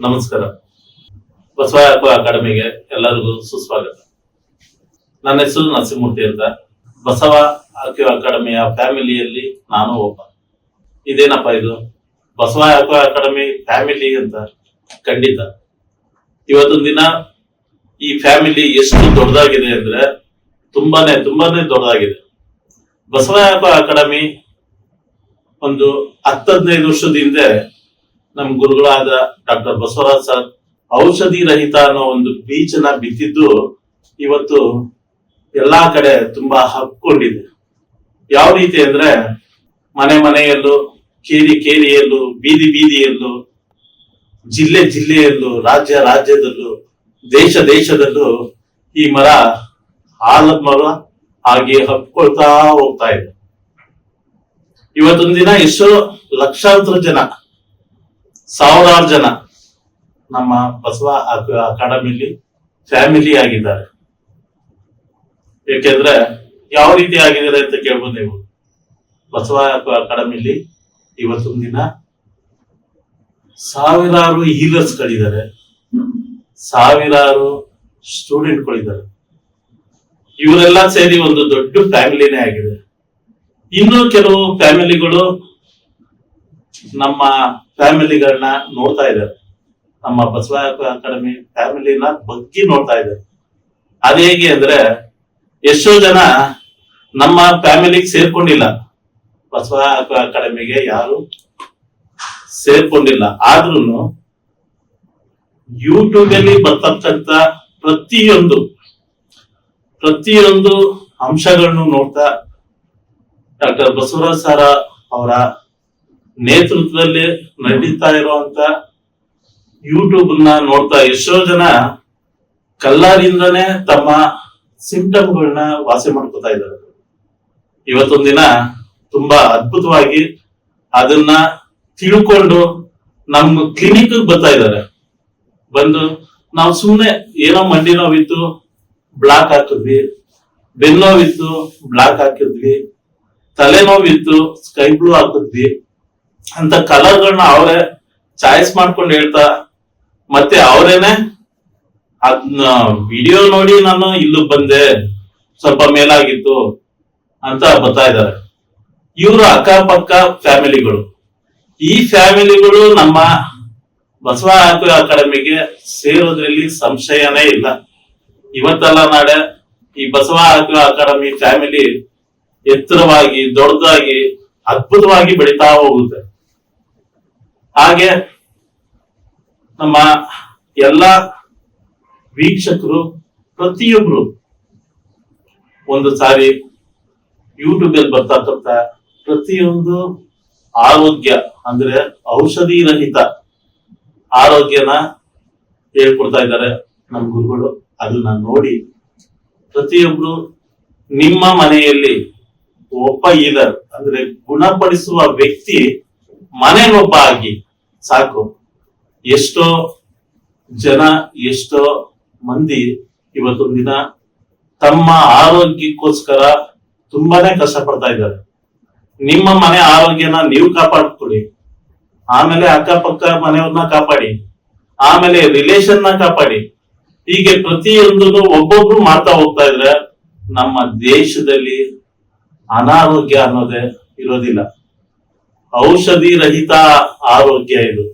ನಮಸ್ಕಾರ. ಬಸವ ಅಕಾಡೆಮಿಗೆ ಎಲ್ಲರಿಗೂ ಸುಸ್ವಾಗತ. ನನ್ನ ಹೆಸರು ನರಸಿಂಹಮೂರ್ತಿ ಅಂತ. ಬಸವ ಆಕ್ಯೋ ಅಕಾಡೆಮಿಯ ಫ್ಯಾಮಿಲಿಯಲ್ಲಿ ನಾನು ಒಬ್ಬ. ಇದೇನಪ್ಪ ಇದು? ಬಸವ ಆಕ್ಯೋ ಅಕಾಡೆಮಿ ಫ್ಯಾಮಿಲಿ ಅಂತ? ಖಂಡಿತ. ಇವತ್ತೊಂದು ದಿನ ಈ ಫ್ಯಾಮಿಲಿ ಎಷ್ಟು ದೊಡ್ಡದಾಗಿದೆ ಅಂದ್ರೆ ತುಂಬಾನೇ ತುಂಬಾನೇ ದೊಡ್ಡದಾಗಿದೆ. ಬಸವ ಆಕ್ಯೋ ಅಕಾಡೆಮಿ ಒಂದು ಹತ್ತದೈದು ವರ್ಷದ ಹಿಂದೆ ನಮ್ ಗುರುಗಳಾದ ಡಾಕ್ಟರ್ ಬಸವರಾಜ್ ಸರ್, ಔಷಧಿ ರಹಿತ ಅನ್ನೋ ಒಂದು ಬೀಜನ ಬಿತ್ತಿದ್ದು ಇವತ್ತು ಎಲ್ಲಾ ಕಡೆ ತುಂಬಾ ಹಬ್ಕೊಂಡಿದೆ. ಯಾವ ರೀತಿ ಅಂದ್ರೆ ಮನೆ ಮನೆಯಲ್ಲೂ, ಕೇರಿ ಕೇರಿಯಲ್ಲೂ, ಬೀದಿ ಬೀದಿಯಲ್ಲೂ, ಜಿಲ್ಲೆ ಜಿಲ್ಲೆಯಲ್ಲೂ, ರಾಜ್ಯ ರಾಜ್ಯದಲ್ಲೂ, ದೇಶ ದೇಶದಲ್ಲೂ ಈ ಮರ ಆಲದ ಮರ ಹಾಗೆ ಹಬ್ಕೊಳ್ತಾ ಹೋಗ್ತಾ ಇದೆ. ಇವತ್ತೊಂದಿನ ದಿನ ಎಷ್ಟೋ ಲಕ್ಷಾಂತರ ಜನ ಸಾವಿರಾರು ಜನ ನಮ್ಮ ಬಸವ ಅಕ- ಅಕಾಡೆಮಿಲಿ ಫ್ಯಾಮಿಲಿ ಆಗಿದ್ದಾರೆ. ಏಕೆಂದ್ರೆ ಯಾವ ರೀತಿ ಆಗಿದ್ದಾರೆ ಅಂತ ಕೇಳ್ಬೋದು ನೀವು. ಬಸವ ಅಕ- ಅಕಾಡೆಮಿಲಿ ಇವತ್ತೊಂದು ದಿನ ಸಾವಿರಾರು ಹೀಲರ್ಸ್ ಗಳಿದ್ದಾರೆ. ಸಾವಿರಾರು ಸ್ಟೂಡೆಂಟ್ ಗಳಿದ್ದಾರೆ ಇವರೆಲ್ಲ ಸೇರಿ ಒಂದು ದೊಡ್ಡ ಫ್ಯಾಮಿಲಿನೇ ಆಗಿದೆ. ಇನ್ನು ಕೆಲವು ಫ್ಯಾಮಿಲಿಗಳು ನಮ್ಮ ಫ್ಯಾಮಿಲಿಗಳನ್ನ ನೋಡ್ತಾ ಇದ್ದಾರೆ. ನಮ್ಮ ಬಸವ ಅಕಾಡೆಮಿ ಫ್ಯಾಮಿಲಿನ ಬಗ್ಗಿ ನೋಡ್ತಾ ಇದ್ದಾರೆ. ಅದು ಹೇಗೆ ಅಂದ್ರೆ ಎಷ್ಟೋ ಜನ ನಮ್ಮ ಫ್ಯಾಮಿಲಿಗೆ ಸೇರ್ಕೊಂಡಿಲ್ಲ. ಬಸವ ಅಕಾಡೆಮಿಗೆ ಯಾರು ಸೇರ್ಕೊಂಡಿಲ್ಲ. ಆದ್ರೂ ಯೂಟ್ಯೂಬ್ ಅಲ್ಲಿ ಬರ್ತಕ್ಕಂಥ ಪ್ರತಿಯೊಂದು ಪ್ರತಿಯೊಂದು ಅಂಶಗಳನ್ನು ನೋಡ್ತಾ ಡಾಕ್ಟರ್ ಬಸವರಾಜ್ ಸಾರ ಅವರ ನೇತೃತ್ವದಲ್ಲಿ ನಡೀತಾ ಇರುವಂತ ಯೂಟ್ಯೂಬ್ನ ನೋಡ್ತಾ ಎಷ್ಟೋ ಜನ ಕಲ್ಲಾರಿಂದನೇ ತಮ್ಮ ಸಿಂಪ್ಟಮ್ಗಳನ್ನ ವಾಸಿ ಮಾಡ್ಕೋತಾ ಇದ್ದಾರೆ. ಇವತ್ತೊಂದಿನ ತುಂಬಾ ಅದ್ಭುತವಾಗಿ ಅದನ್ನ ತಿಳ್ಕೊಂಡು ನಮ್ಮ ಕ್ಲಿನಿಕ್ ಬರ್ತಾ ಇದ್ದಾರೆ. ಬಂದು ನಾವು ಸುಮ್ನೆ ಏನೋ ಮಂಡಿ ನೋವಿತ್ತು, ಬ್ಲಾಕ್ ಹಾಕಿದ್ವಿ. ಬೆನ್ನೋವಿತ್ತು ಬ್ಲಾಕ್ ಹಾಕಿದ್ವಿ. ತಲೆನೋವಿತ್ತು, ಸ್ಕೈ ಬ್ಲೂ ಹಾಕಿದ್ವಿ. ಅಂತ ಕಲರ್ಗಳನ್ನ ಅವರೇ ಚಾಯ್ಸ್ ಮಾಡ್ಕೊಂಡು ಹೇಳ್ತಾ, ಮತ್ತೆ ಅವರೇನೆ ಅದನ್ನ ವಿಡಿಯೋ ನೋಡಿ ನಾನು ಇಲ್ಲಿ ಬಂದೆ, ಸ್ವಲ್ಪ ಮೇಲಾಗಿತ್ತು ಅಂತ ಬರ್ತಾ ಇದ್ದಾರೆ. ಇವರು ಅಕ್ಕಪಕ್ಕ ಫ್ಯಾಮಿಲಿಗಳು. ಈ ಫ್ಯಾಮಿಲಿಗಳು ನಮ್ಮ ಬಸವ ಅಕಾಡೆಮಿಗೆ ಸೇರೋದ್ರಲ್ಲಿ ಸಂಶಯನೇ ಇಲ್ಲ. ಇವತ್ತಲ್ಲ ನಾಳೆ ಈ ಬಸವ ಅಕಾಡೆಮಿ ಫ್ಯಾಮಿಲಿ ಎತ್ತರವಾಗಿ, ದೊಡ್ಡದಾಗಿ, ಅದ್ಭುತವಾಗಿ ಬೆಳೀತಾ ಹೋಗುತ್ತೆ. ಹಾಗೆ ನಮ್ಮ ಎಲ್ಲ ವೀಕ್ಷಕರು, ಪ್ರತಿಯೊಬ್ರು ಒಂದು ಸಾರಿ ಯೂಟ್ಯೂಬ್ ಅಲ್ಲಿ ಬರ್ತಾ ತರ್ತಾ ಪ್ರತಿಯೊಂದು ಆರೋಗ್ಯ, ಅಂದ್ರೆ ಔಷಧಿ ರಹಿತ ಆರೋಗ್ಯನ ಹೇಳ್ಕೊಡ್ತಾ ಇದ್ದಾರೆ ನಮ್ಮ ಗುರುಗಳು. ಅದನ್ನ ನೋಡಿ ಪ್ರತಿಯೊಬ್ರು ನಿಮ್ಮ ಮನೆಯಲ್ಲಿ ಒಬ್ಬ ಈಲರ್ ಅಂದ್ರೆ ಗುಣಪಡಿಸುವ ವ್ಯಕ್ತಿ ಮನೆಗೊಬ್ಬ ಆಗಿ ಸಾಕು. ಎಷ್ಟೋ ಜನ, ಎಷ್ಟೋ ಮಂದಿ ಇವತ್ತೊಂದು ದಿನ ತಮ್ಮ ಆರೋಗ್ಯಕ್ಕೋಸ್ಕರ ತುಂಬಾನೇ ಕಷ್ಟ ಪಡ್ತಾ ಇದ್ದಾರೆ. ನಿಮ್ಮ ಮನೆ ಆರೋಗ್ಯನ ನೀವು ಕಾಪಾಡ್ಕೊಳ್ಳಿ. ಆಮೇಲೆ ಅಕ್ಕಪಕ್ಕ ಮನೆಯವ್ರನ್ನ ಕಾಪಾಡಿ. ಆಮೇಲೆ ರಿಲೇಷನ್ನ ಕಾಪಾಡಿ. ಹೀಗೆ ಪ್ರತಿಯೊಂದನ್ನು ಒಬ್ಬೊಬ್ರು ಮಾಡ್ತಾ ಹೋಗ್ತಾ ಇದ್ರೆ ನಮ್ಮ ದೇಶದಲ್ಲಿ ಅನಾರೋಗ್ಯ ಅನ್ನೋದೇ ಇರೋದಿಲ್ಲ. ಔಷಧಿ ರಹಿತ ಆರೋಗ್ಯ ಇದು.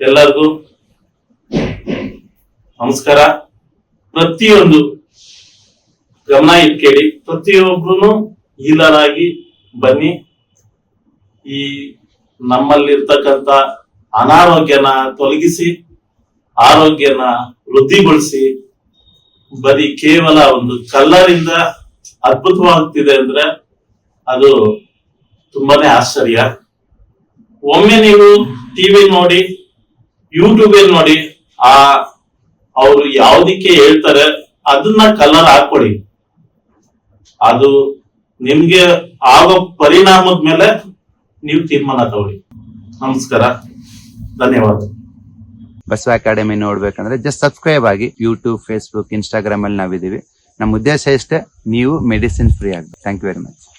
ಎಲ್ಲರಿಗೂ ನಮಸ್ಕಾರ. ಪ್ರತಿಯೊಂದು ಗಮನ ಇಟ್ಕೇಳಿ ಪ್ರತಿಯೊಬ್ರು ಹೀಲರ್ ಆಗಿ ಬನ್ನಿ. ಈ ನಮ್ಮಲ್ಲಿರ್ತಕ್ಕಂಥ ಅನಾರೋಗ್ಯನ ತೊಲಗಿಸಿ, ಆರೋಗ್ಯನ ವೃದ್ಧಿಗೊಳಿಸಿ, ಬರೀ ಕೇವಲ ಒಂದು ಕಲ್ಲರಿಂದ ಅದ್ಭುತವಾಗ್ತಿದೆ ಅಂದ್ರೆ ಅದು ತುಂಬಾನೇ ಆಶ್ಚರ್ಯ. ಒಮ್ಮೆ ನೀವು ಟಿವಿ ನೋಡಿ ಯೂಟ್ಯೂಬ್ ಅಲ್ಲಿ ನೋಡಿ, ಆ, ಅವರು ಯಾವ್ದಕ್ಕೆ ಹೇಳ್ತಾರೆ, ಅದನ್ನ ಕಲರ್ ಹಾಕೊಡಿ ಅದು ನಿಮ್ಗೆ ಆಗೋ ಪರಿಣಾಮದ ಮೇಲೆ ನೀವು ತೀರ್ಮಾನ ತಗೊಳ್ಳಿ. ನಮಸ್ಕಾರ. ಧನ್ಯವಾದ. ಬಸವ ಅಕಾಡೆಮಿ ನೋಡ್ಬೇಕಂದ್ರೆ ಜಸ್ಟ್ ಸಬ್ಸ್ಕ್ರೈಬ್ ಆಗಿ ಯೂಟ್ಯೂಬ್ ಫೇಸ್ಬುಕ್ ಇನ್ಸ್ಟಾಗ್ರಾಮ್ ಅಲ್ಲಿ ನಾವಿದೀವಿ ನಮ್ಮ ಉದ್ದೇಶ ಇಷ್ಟೇ, ನೀವು ಮೆಡಿಸಿನ್ ಫ್ರೀ ಆಗಿ ಥ್ಯಾಂಕ್ ಯು ವೆರಿ ಮಚ್